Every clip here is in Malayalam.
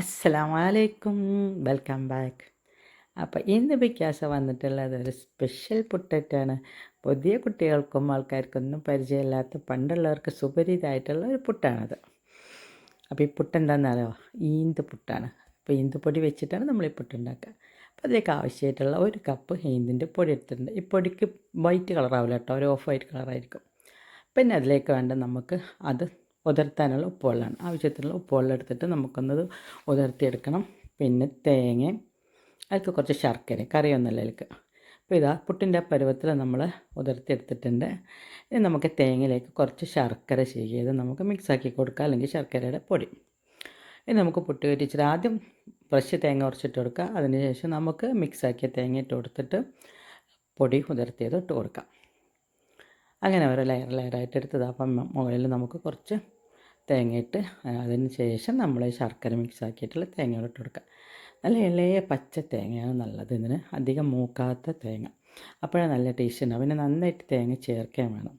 അസ്സലാമലൈക്കും. Welcome back. അപ്പോൾ ഇന്ന് ബിക്കാസ വന്നിട്ടുള്ളത് ഒരു സ്പെഷ്യൽ പുട്ടറ്റാണ്. പുതിയ കുട്ടികൾക്കും ആൾക്കാർക്കും ഒന്നും പരിചയമില്ലാത്ത പണ്ടുള്ളവർക്ക് സുപരിതായിട്ടുള്ള ഒരു പുട്ടാണത്. അപ്പോൾ ഈ പുട്ടെന്താണെന്നറിയോ ഈന്ത് പുട്ടാണ്. അപ്പോൾ ഈന്ത് പൊടി വെച്ചിട്ടാണ് നമ്മൾ ഈ പുട്ടുണ്ടാക്കുക അപ്പോൾ അതിലേക്ക് ആവശ്യമായിട്ടുള്ള ഒരു കപ്പ് ഹീന്തിന്റെ പൊടി എടുത്തിട്ടുണ്ട്. ഈ പൊടിക്ക് വൈറ്റ് കളറാവില്ല കേട്ടോ. ഒരു ഓഫ് വൈറ്റ് കളറായിരിക്കും. പിന്നെ അതിലേക്ക് വേണ്ട നമുക്ക് അത് ഉതിർത്താനുള്ള ഉപ്പുവെള്ളമാണ്. ആവശ്യത്തിനുള്ള ഉപ്പുവെള്ളം എടുത്തിട്ട് നമുക്കൊന്നത് ഉതിർത്തിയെടുക്കണം. പിന്നെ തേങ്ങ അതിൽക്ക് കുറച്ച് ശർക്കര കറിയൊന്നുമല്ല അതിൽക്ക് അപ്പോൾ ഇതാ പുട്ടിന്റെ പരുവത്തിൽ നമ്മൾ ഉതിർത്തിയെടുത്തിട്ടുണ്ട്. ഇനി നമുക്ക് തേങ്ങയിലേക്ക് കുറച്ച് ശർക്കര ചെയ്ത് നമുക്ക് മിക്സാക്കി കൊടുക്കുക അല്ലെങ്കിൽ ശർക്കരയുടെ പൊടി. ഇനി നമുക്ക് പുട്ട് കയറ്റിച്ചിട്ട് ആദ്യം ഫ്രഷ് തേങ്ങ ഉറച്ചിട്ട് കൊടുക്കുക അതിനുശേഷം നമുക്ക് മിക്സാക്കിയ തേങ്ങ ഇട്ട് കൊടുത്തിട്ട് പൊടി ഉതിർത്തിയത് ഇട്ട് കൊടുക്കാം. അങ്ങനെ ഓരോ ലെയർ ലെയറായിട്ട് എടുത്തത്. അപ്പം മുകളിൽ നമുക്ക് കുറച്ച് തേങ്ങയിട്ട് അതിന് ശേഷം നമ്മൾ ശർക്കര മിക്സ് ആക്കിയിട്ടുള്ള തേങ്ങ ഇട്ട് കൊടുക്കുക. നല്ല ഇളയ പച്ച തേങ്ങയാണ് നല്ലത് ഇതിന്. അധികം മൂക്കാത്ത തേങ്ങ. അപ്പോഴാണ് നല്ല ടേസ്റ്റ് ഉണ്ടാവും പിന്നെ നന്നായിട്ട് തേങ്ങ ചേർക്കാൻ വേണം.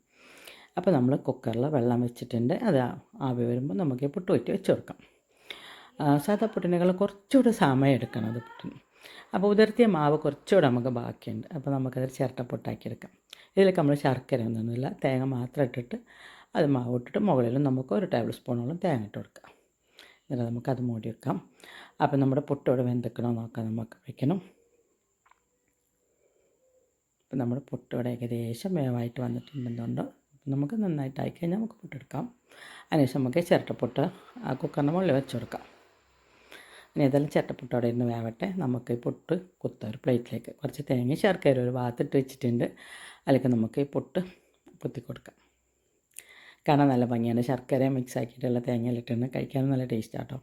അപ്പോൾ നമ്മൾ കുക്കറിൽ വെള്ളം വെച്ചിട്ടുണ്ട്. അത് ആവി വരുമ്പോൾ നമുക്ക് ഈ പുട്ട് വെച്ച് കൊടുക്കാം. സാധാ പുട്ടിനേക്കാൾ കുറച്ചുകൂടെ സമയം എടുക്കണം അത് പുട്ടിന്. അപ്പോൾ ഉതിർത്തിയ മാവ് കുറച്ചുകൂടെ നമുക്ക് ബാക്കിയുണ്ട്. അപ്പോൾ നമുക്കത് ചിരട്ട എടുക്കാം. ഇതിലേക്ക് നമ്മൾ ശർക്കര ഒന്നുമില്ല. തേങ്ങ മാത്രം ഇട്ടിട്ട് അത് മാവ് ഇട്ടിട്ട് മുകളിൽ നമുക്ക് ഒരു ടേബിൾ സ്പൂണോളം തേങ്ങ ഇട്ട് കൊടുക്കാം. എന്നിട്ട് നമുക്കത് മൂടി വെക്കാം. അപ്പോൾ നമ്മുടെ പുട്ടോട് വെന്തിക്കണോ നോക്കാം. നമുക്ക് വയ്ക്കണം അപ്പം നമ്മുടെ പുട്ടോടെ ഏകദേശം വേവായിട്ട് വന്നിട്ടുണ്ടെന്നുണ്ട്? നമുക്ക് നന്നായിട്ട് ആയിക്കഴിഞ്ഞാൽ നമുക്ക് പുട്ടെടുക്കാം അതിനുശേഷം നമുക്ക് ചിരട്ടപ്പുട്ട് ആ കുക്കറിന്റെ മുകളിൽ വെച്ച് കൊടുക്കാം. ഇനി ഏതായാലും ചിരട്ടപ്പുട്ടോടെ ഇരുന്ന് വേവട്ടെ. നമുക്ക് ഈ പുട്ട് കുത്ത ഒരു പ്ലേറ്റിലേക്ക് കുറച്ച് തേങ്ങ ശർക്കര ഒരു ഭാഗത്തിട്ട് വെച്ചിട്ടുണ്ട്. അതിലേക്ക് നമുക്ക് ഈ പുട്ട് കുത്തി കൊടുക്കാം. കാണാൻ നല്ല ഭംഗിയാണ്. ശർക്കര മിക്സ് ആക്കിയിട്ടുള്ള തേങ്ങയിലിട്ടുണ്ട് കഴിക്കാനും നല്ല ടേസ്റ്റാട്ടോ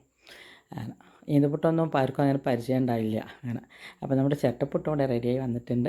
ഈന്തപ്പുട്ടൊന്നും ആർക്കും അങ്ങനെ പരിചയം ഉണ്ടാവില്ല. അങ്ങനെ അപ്പോൾ നമ്മുടെ ചട്ടപ്പുട്ടോടെ റെഡിയായി വന്നിട്ടുണ്ട്.